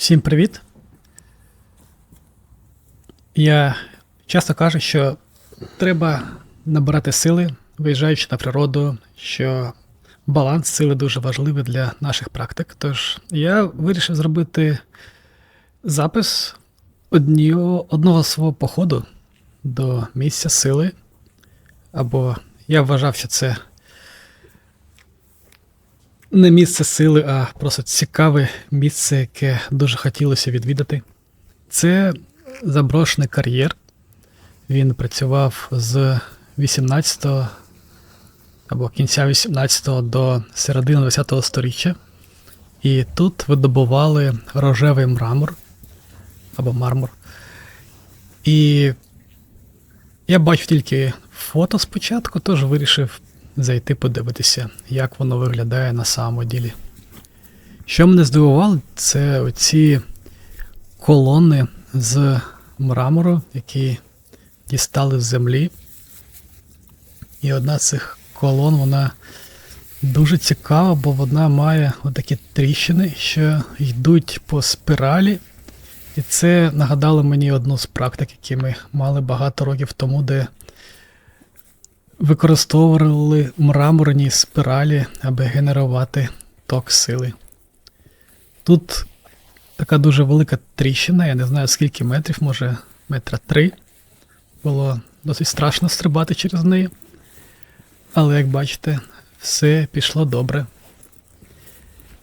Всім привіт. Я часто кажу, що треба набирати сили, виїжджаючи на природу, що баланс сили дуже важливий для наших практик. Тож я вирішив зробити запис одніо- одного свого походу до місця сили. Або я вважав, що це не місце сили, а просто цікаве місце, яке дуже хотілося відвідати. Це заброшений кар'єр. Він працював з 18 або кінця 18 до середини 20 століття. І тут видобували рожевий мрамор або мармур. І я бачив тільки фото спочатку, тож вирішив зайти подивитися, як воно виглядає на самому ділі. Що мене здивувало, це оці колони з мрамору, які дістали з землі. І одна з цих колон, вона дуже цікава, бо вона має отакі тріщини, що йдуть по спіралі. І це нагадало мені одну з практик, які ми мали багато років тому, де використовували мраморні спіралі, аби генерувати ток сили. Тут така дуже велика тріщина, я не знаю скільки метрів, може метра три. Було досить страшно стрибати через неї. Але як бачите, все пішло добре.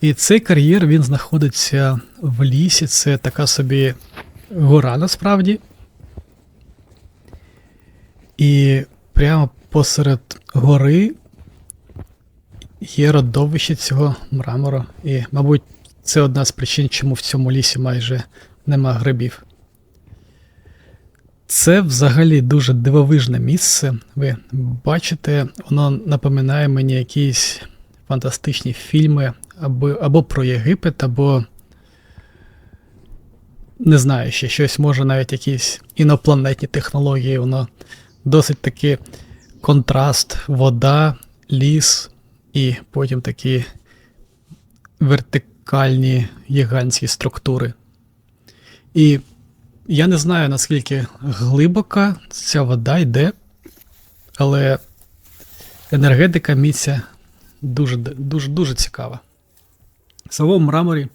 І цей кар'єр він знаходиться в лісі, це така собі гора насправді. І прямо посеред гори є родовище цього мрамору. І, мабуть, це одна з причин, чому в цьому лісі майже нема грибів. Це взагалі дуже дивовижне місце. Ви бачите, воно напоминає мені якісь фантастичні фільми або, або про Єгипет, або не знаю, ще щось, може навіть якісь інопланетні технології. Воно досить таки контраст, вода, ліс і потім такі вертикальні гігантські структури. І я не знаю, наскільки глибока ця вода йде, але енергетика місця дуже дуже, дуже цікава. В самому мраморі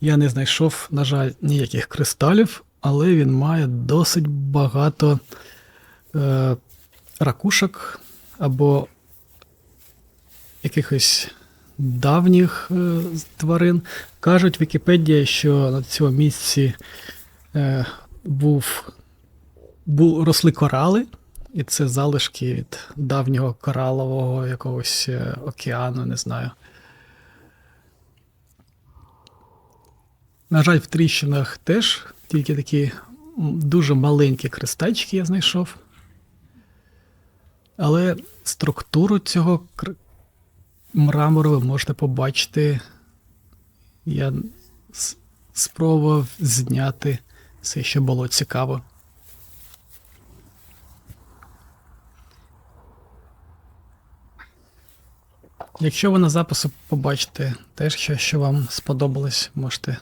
я не знайшов, на жаль, ніяких кристалів, але він має досить багато е, ракушок або якихось давніх е, тварин. Кажуть в Вікіпедії, що на цьому місці е, був, бу, росли корали, і це залишки від давнього коралового якогось е, океану, не знаю. На жаль, в тріщинах теж тільки такі дуже маленькі кристальчики я знайшов. Але структуру цього мрамору ви можете побачити. Я спробував зняти все, що було цікаво. Якщо ви на запису побачите теж щось, що вам сподобалось, можете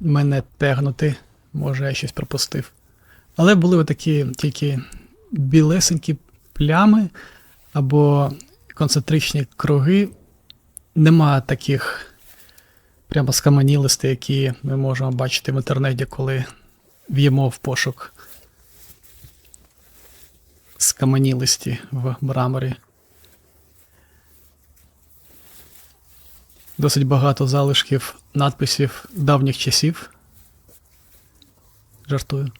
мене тегнути, може я щось пропустив. Але були такі тільки білесенькі плями або концентричні круги. Нема таких прямо скаманілостей, які ми можемо бачити в інтернеті, коли в'ємо в пошук скаманілості в мраморі. Досить багато залишків надписів давніх часів. Жартую.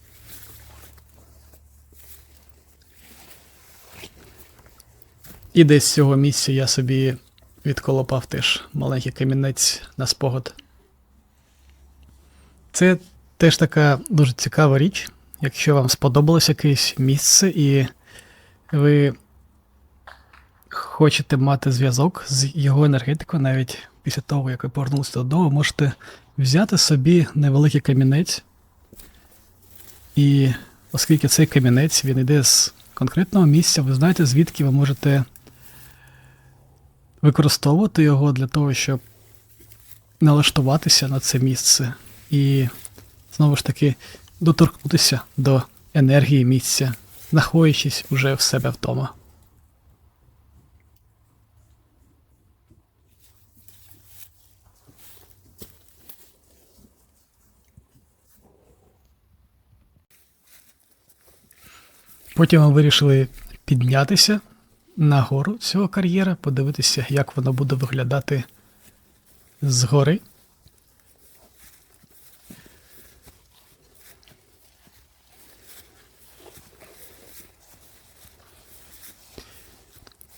І десь з цього місця я собі відколопав теж маленький камінець на спогад. Це теж така дуже цікава річ. Якщо вам сподобалось якесь місце і ви хочете мати зв'язок з його енергетикою, навіть після того, як ви повернулися додому, можете взяти собі невеликий камінець. І оскільки цей камінець він йде з конкретного місця, ви знаєте, звідки ви можете використовувати його для того, щоб налаштуватися на це місце і знову ж таки доторкнутися до енергії місця, знаходячись уже в себе вдома. Потім ми вирішили піднятися на гору цього кар'єра, подивитися, як воно буде виглядати згори.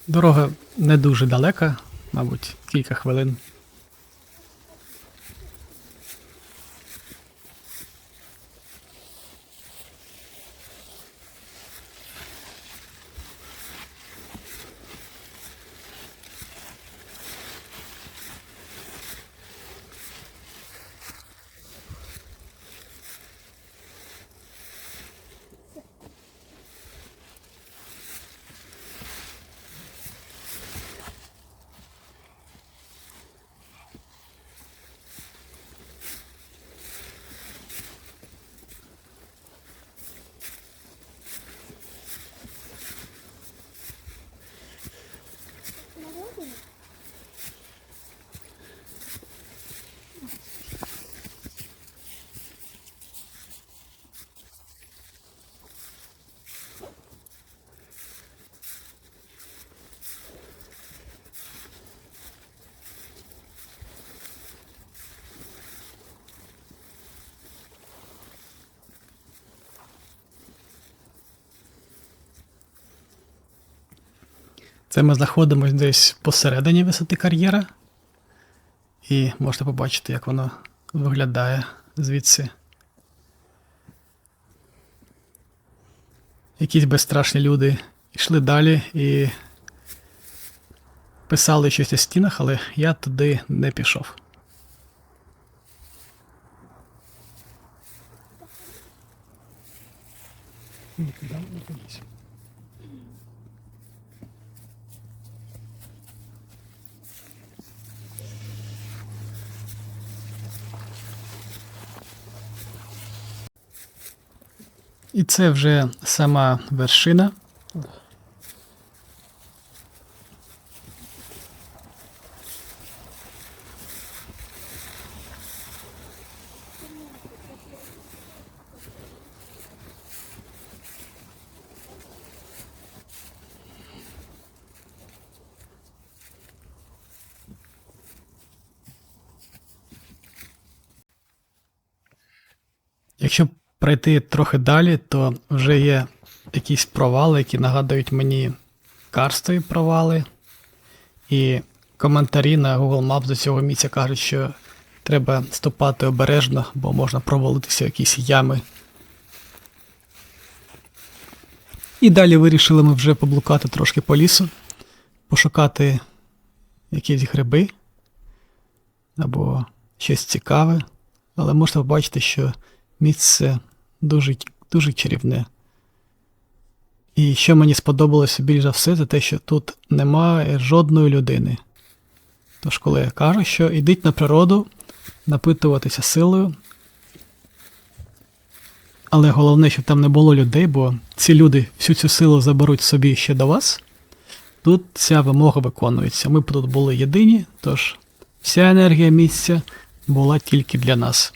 Дорога не дуже далека, мабуть, кілька хвилин. Це ми знаходимося десь посередині висоти кар'єра. І можете побачити, як воно виглядає звідси. Якісь безстрашні люди йшли далі і писали щось на стінах, але я туди не пішов. Нікуди не подійся. І це вже сама вершина. Якщо пройти трохи далі, то вже є якісь провали, які нагадують мені карстові провали. І коментарі на Google Maps до цього місця кажуть, що треба ступати обережно, бо можна провалитися в якісь ями. І далі вирішили ми вже поблукати трошки по лісу, пошукати якісь гриби або щось цікаве. Але можна побачити, що місце дуже, дуже чарівне. І що мені сподобалося більш за все, це те, що тут немає жодної людини. Тож, коли я кажу, що йдіть на природу, напитуватися силою. Але головне, щоб там не було людей, бо ці люди всю цю силу заберуть собі ще до вас. Тут ця вимога виконується. Ми б тут були єдині, тож вся енергія місця була тільки для нас.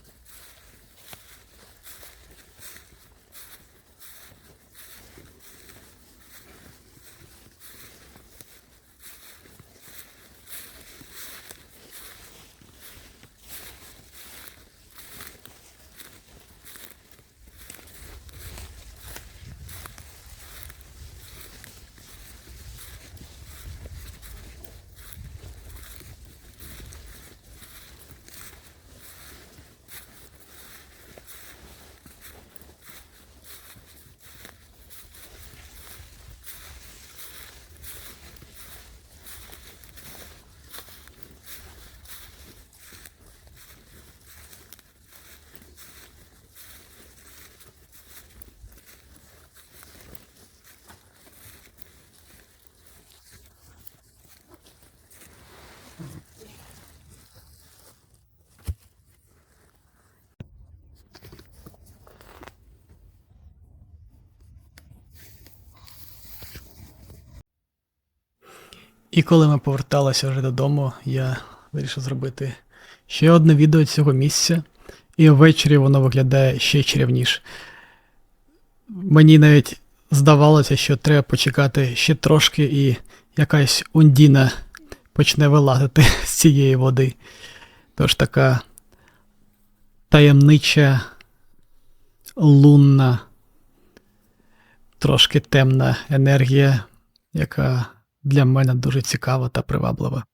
І коли ми поверталися вже додому, я вирішив зробити ще одне відео цього місця, і ввечері воно виглядає ще чарівніше. Мені навіть здавалося, що треба почекати ще трошки, і якась ундіна почне вилазити з цієї води. Тож така таємнича, лунна, трошки темна енергія, яка для мене дуже цікава та приваблива.